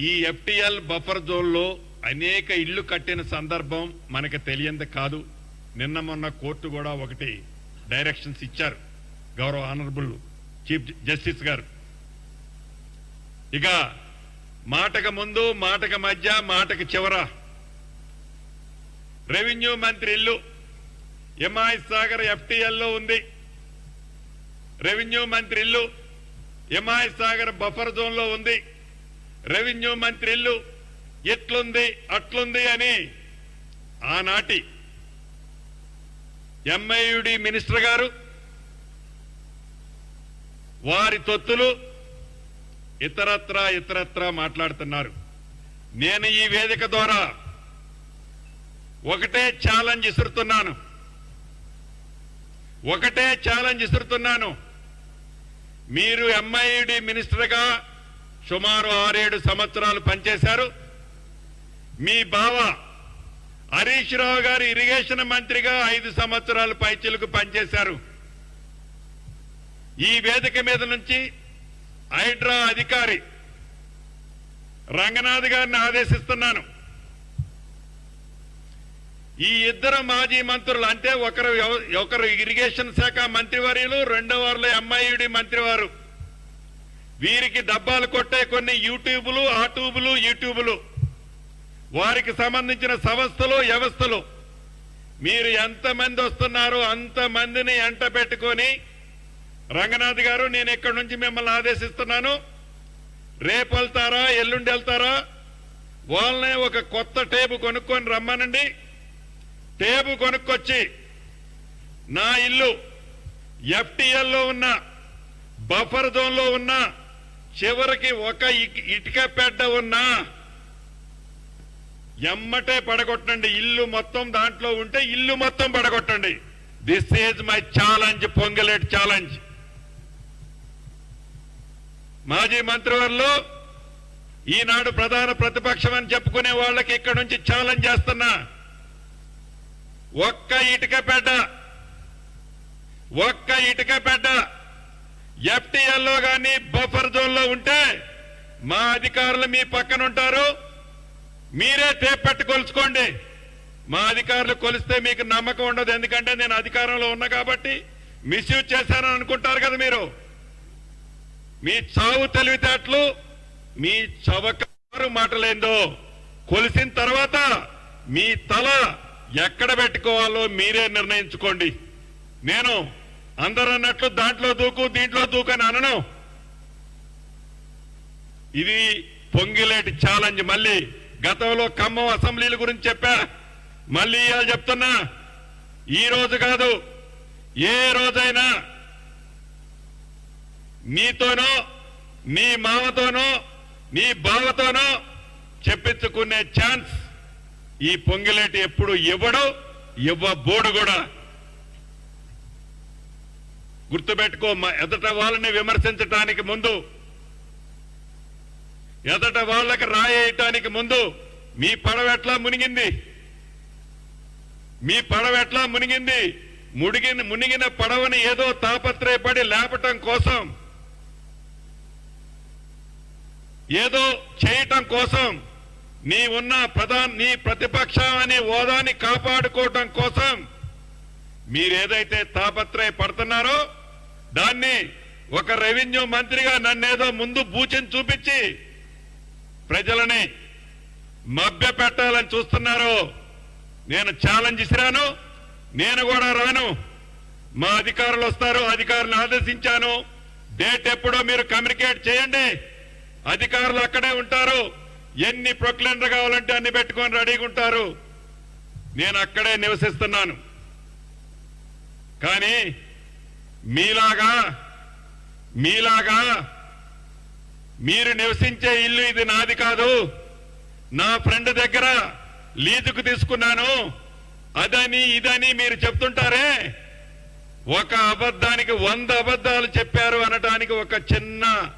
ఈ FTL buffer జోన్లో అనేక ఇళ్ళు కట్టిన సందర్భం మనకి తెలియంది కాదు. నిన్న మొన్న కోర్టు కూడా ఒకటి డైరెక్షన్స్ ఇచ్చారు. గౌరవ ఆనరబుల్ చీఫ్ జస్టిస్ గారు. ఇక మాటకు ముందు మాటకు మధ్య మాటకు చివర. రెవెన్యూ మంత్రి ఇల్లు ఎంఐ సాగర్ ఎఫ్టిఎల్లో ఉంది. రెవెన్యూ మంత్రి ఇల్లు ఎంఐ సాగర్ బఫర్ జోన్లో ఉంది. రెవెన్యూ మంత్రి ఇల్లు ఎట్లుంది అట్లుంది అని ఆనాటి ఎంఐయుడి మినిస్టర్ గారు వారి తొత్తులు ఇతరత్రా ఇతరత్రా మాట్లాడుతున్నారు. నేను ఈ వేదిక ద్వారా ఒకటే ఛాలెంజ్ ఇసురుతున్నాను. ఒకటే ఛాలెంజ్ ఇసురుతున్నాను. మీరు ఎంఐడి మినిస్టర్గా సుమారు ఆరేడు సంవత్సరాలు పనిచేశారు. మీ బావ హరీష్ రావు గారు ఇరిగేషన్ మంత్రిగా ఐదు సంవత్సరాలు పైచిలకు పనిచేశారు. ఈ వేదిక మీద నుంచి హైడ్రా అధికారి రంగనాథ్ గారిని ఆదేశిస్తున్నాను. ఈ ఇద్దరు మాజీ మంత్రులు అంటే ఒకరు ఒకరు ఇరిగేషన్ శాఖ మంత్రివర్యులు రెండో వారిలో ఎంఐయుడి మంత్రివారు. వీరికి డబ్బాలు కొట్టే కొన్ని యూట్యూబులు ఆ ట్యూబులు యూట్యూబులు వారికి సంబంధించిన సంస్థలు వ్యవస్థలు. మీరు ఎంతమంది వస్తున్నారో అంతమందిని ఎంట పెట్టుకొని రంగనాథ్ గారు నేను ఇక్కడి నుంచి మిమ్మల్ని ఆదేశిస్తున్నాను. రేపు వెళ్తారా ఎల్లుండి వెళ్తారా? వాళ్ళనే ఒక కొత్త టేబు కొనుక్కొని రమ్మనండి. టేబు కొనుక్కొచ్చి నా ఇల్లు ఎఫ్టీఎల్లో ఉన్న బఫర్ జోన్లో ఉన్న చివరికి ఒక ఇటుక పెడ్డ ఉన్నా ఎమ్మటే పడగొట్టండి. ఇల్లు మొత్తం దాంట్లో ఉంటే ఇల్లు మొత్తం పడగొట్టండి. This is my challenge Ponguleti challenge మాజీ మంత్రివర్లు ఈనాడు ప్రధాన ప్రతిపక్షం అని చెప్పుకునే వాళ్ళకి ఇక్కడ నుంచి ఛాలెంజ్ చేస్తున్నా. ఒక్క ఇటుక పెడ్డ ఒక్క ఇటుక పెడ్డ ఎఫ్టీఎల్లో కానీ బఫర్ జోన్లో ఉంటే మా అధికారులు మీ పక్కన ఉంటారు. మీరే టేప్ కొలుచుకోండి. మా అధికారులు కొలిస్తే మీకు నమ్మకం ఉండదు. ఎందుకంటే నేను అధికారంలో ఉన్నా కాబట్టి మిస్యూజ్ చేశానని అనుకుంటారు కదా మీరు. మీ చావు తెలివితేటలు మీ చవకారు మాటలేందో కొలిసిన తర్వాత మీ తల ఎక్కడ పెట్టుకోవాలో మీరే నిర్ణయించుకోండి. నేను అందరూ అన్నట్లు దాంట్లో దూకు దీంట్లో దూకు అని అనను. ఇది పొంగిలేటి ఛాలెంజ్ మళ్ళీ గతంలో ఖమ్మం అసెంబ్లీల గురించి చెప్పా. మళ్ళీ ఇవాళ చెప్తున్నా. ఈ రోజు కాదు ఏ రోజైనా నీతోనో నీ మామతోనో నీ బావతోనో చెప్పించుకునే ఛాన్స్ ఈ పొంగిలేటి ఎప్పుడు ఇవ్వడు ఇవ్వబోడు కూడా. గుర్తుపెట్టుకో మా ఎదట వాళ్ళని విమర్శించటానికి ముందు ఎదట వాళ్ళకి రాయేయటానికి ముందు మీ పడవ ఎట్లా మునిగింది? మీ పడవ ఎట్లా మునిగింది? మునిగిన మునిగిన పడవని ఏదో తాపత్రయపడి లేపటం కోసం ఏదో చేయటం కోసం నీ ఉన్న ప్రధాన నీ ప్రతిపక్షాన్ని హోదాని కాపాడుకోవటం కోసం మీరేదైతే తాపత్రయ పడుతున్నారో దాన్ని ఒక రెవెన్యూ మంత్రిగా నన్నేదో ముందు బూచిని చూపించి ప్రజలని మభ్య పెట్టాలని చూస్తున్నారు నేను ఛాలెంజ్ ఇసిరాను నేను కూడా రాను. మా అధికారులు వస్తారు. అధికారులను ఆదేశించాను. డేట్ ఎప్పుడో మీరు కమ్యూనికేట్ చేయండి. అధికారులు అక్కడే ఉంటారు. ఎన్ని ప్రొక్లెండర్ కావాలంటే అన్ని పెట్టుకొని రెడీగా ఉంటారు. నేను అక్కడే నివసిస్తున్నాను. కానీ మీలాగా మీలాగా మీరు నివసించే ఇల్లు ఇది నాది కాదు. నా ఫ్రెండ్ దగ్గర లీజుకు తీసుకున్నాను. అదని ఇదని మీరు చెప్తుంటారే? ఒక అబద్ధానికి వంద అబద్ధాలు చెప్పారు అనటానికి ఒక చిన్న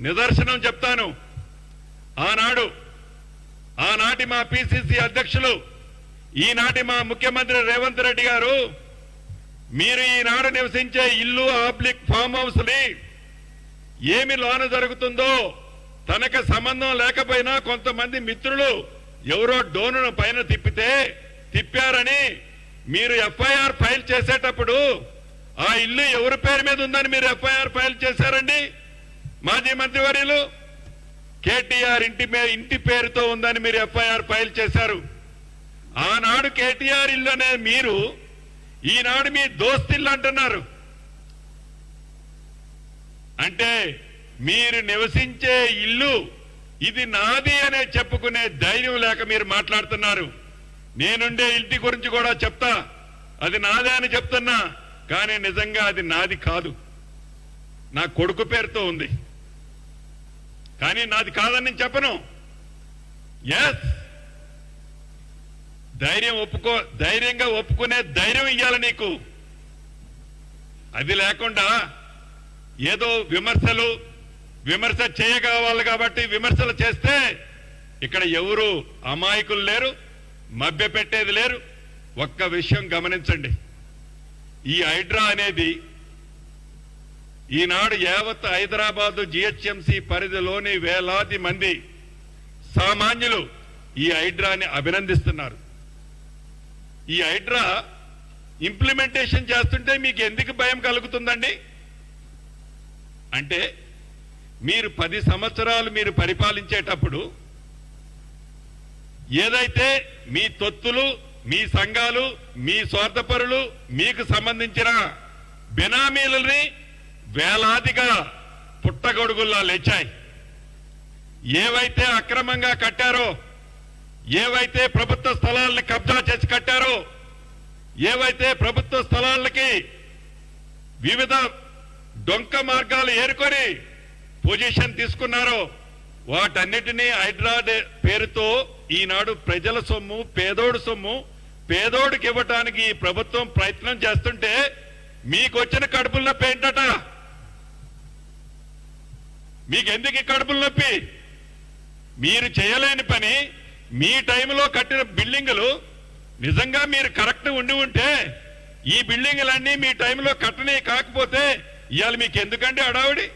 నిదర్శనం చెప్తాను. ఆనాడు ఆనాటి మా పిసిసి అధ్యక్షులు ఈనాటి మా ముఖ్యమంత్రి రేవంత్ రెడ్డి గారు మీరు ఈనాడు నివసించే ఇల్లు ఆబ్లిక్ ఫామ్ హౌస్ని ఏమి లోన జరుగుతుందో తనకు సంబంధం లేకపోయినా కొంతమంది మిత్రులు ఎవరో డోనును పైన తిప్పితే తిప్పారని మీరు ఎఫ్ఐఆర్ ఫైల్ చేసేటప్పుడు ఆ ఇల్లు ఎవరి పేరు మీద ఉందని మీరు ఎఫ్ఐఆర్ ఫైల్ చేశారండి? మాజీ మంత్రివర్యులు కేటీఆర్ ఇంటి ఇంటి పేరుతో ఉందని మీరు ఎఫ్ఐఆర్ ఫైల్ చేశారు. ఆనాడు కేటీఆర్ ఇల్లు అనే మీరు ఈనాడు మీ దోస్తిల్లు అంటున్నారు. అంటే మీరు నివసించే ఇల్లు ఇది నాది అనే చెప్పుకునే ధైర్యం లేక మీరు మాట్లాడుతున్నారు. నేనుండే ఇంటి గురించి కూడా చెప్తా. అది నాదే అని చెప్తున్నా కానీ నిజంగా అది నాది కాదు. నా కొడుకు పేరుతో ఉంది. కానీ నాది కాదని నేను చెప్పను. ఎస్ ధైర్యం ఒప్పుకో ధైర్యంగా ఒప్పుకునే ధైర్యం ఇయ్యాలి నీకు. అది లేకుండా ఏదో విమర్శలు విమర్శ చేయగలవాలి కాబట్టి విమర్శలు చేస్తే ఇక్కడ ఎవరు అమాయకులు లేరు మభ్య పెట్టేది లేరు. ఒక్క విషయం గమనించండి. ఈ హైడ్రా అనేది ఈనాడు యావత్ హైదరాబాదు జిహెచ్ఎంసి పరిధిలోని వేలాది మంది సామాన్యులు ఈ హైడ్రాని అభినందిస్తున్నారు. ఈ హైడ్రా ఇంప్లిమెంటేషన్ చేస్తుంటే మీకు ఎందుకు భయం కలుగుతుందండి? అంటే మీరు పది సంవత్సరాలు మీరు పరిపాలించేటప్పుడు ఏదైతే మీ తొత్తులు మీ సంఘాలు మీ స్వార్థపరులు మీకు సంబంధించిన బినామీలని వేలాదిగా పుట్టగొడుగుల్లా లేచాయి. ఏవైతే అక్రమంగా కట్టారో ఏవైతే ప్రభుత్వ స్థలాల్ని కబ్జా చేసి కట్టారో ఏవైతే ప్రభుత్వ స్థలాలకి వివిధ డొంక మార్గాలు ఏరుకొని పొజిషన్ తీసుకున్నారో వాటన్నిటినీ హైడ్రాడే పేరుతో ఈనాడు ప్రజల సొమ్ము పేదోడు సొమ్ము పేదోడికి ఇవ్వటానికి ఈ ప్రభుత్వం ప్రయత్నం చేస్తుంటే మీకు వచ్చిన కడుపుల నొప్పి ఏంటట? మీకెందుకు ఈ కడుపుల నొప్పి? మీరు చేయలేని పని మీ టైంలో కట్టిన బిల్డింగులు నిజంగా మీరు కరెక్ట్ ఉండి ఉంటే ఈ బిల్డింగులన్నీ మీ టైంలో కట్టనే కాకపోతే ఇవాళ మీకు ఎందుకండి అడావిడి